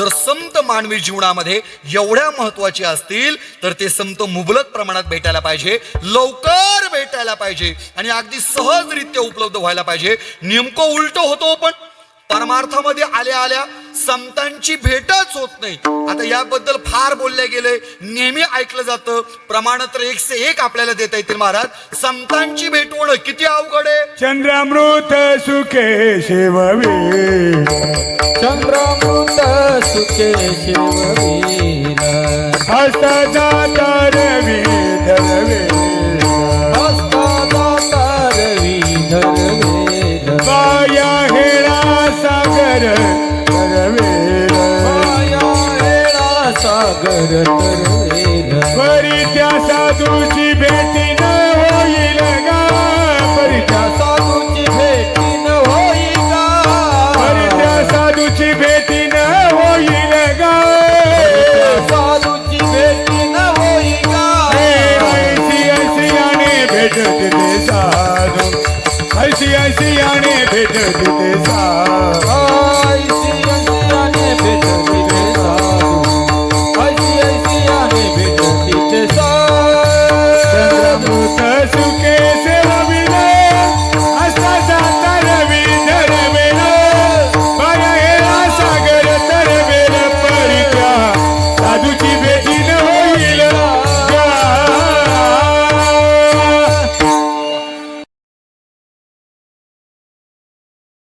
जर संत मानवी जीवनामध्ये एवढ्या महत्त्वाचे असतील तर ते संत मुबलक प्रमाणात भेटायला पाहिजे लवकर भेटायला पाहिजे आणि अगदी सहजरित्या उपलब्ध व्हायला पाहिजे. नेमकं उलट होतो पण परमार्थामध्ये आल्या आल्या संतांची भेटच होत नाही. आता याबद्दल फार बोलले गेले नेहमी ऐकलं जातं. प्रमाण तर एक से एक आपल्याला देता येतील महाराज. संतांची भेट होणं किती अवघड आहे? चंद्रामृत सुखे शिववी. चंद्रामृत सुखे शिववीर हस्त जाता रवी धरवे हस्ता दाता रवीधर वेद बाया हेळा सागर धरवे माया हेळा सागर तरवेद परी त्या साधूची ते साधू ऐशी